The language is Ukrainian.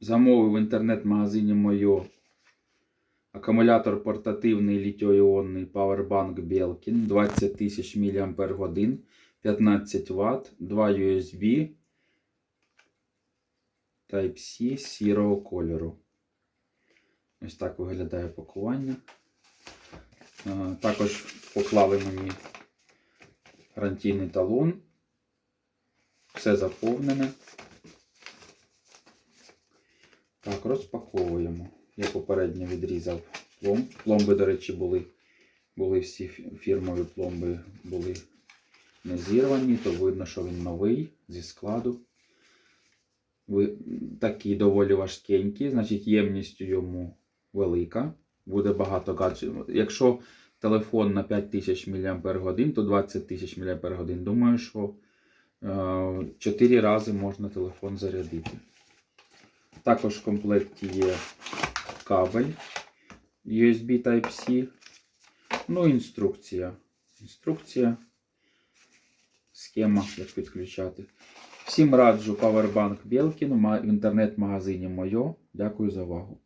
Замовив в інтернет-магазині Мойо акумулятор портативний літіо-іонний Powerbank Belkin 20 тисяч мАч, 15 Вт, 2 USB Type-C сірого кольору. Ось так виглядає пакування. Також поклали мені гарантійний талон. Все заповнене. Так, розпаковуємо. Я попередньо відрізав пломб. Пломби, до речі, були, були всі фірмові пломби були не зірвані, то видно, що він новий зі складу. Ви, такий доволі важкенький, значить ємністю йому велика. Буде багато гаджетів. Якщо телефон на 5000 мАч, то 20 тисяч мАч. Думаю, що е, 4 рази можна телефон зарядити. Також в комплекті є кабель USB Type-C. Ну, інструкція. Інструкція. Схема, як підключати. Всім раджу Powerbank Belkin в інтернет-магазині Мойо. Дякую за увагу.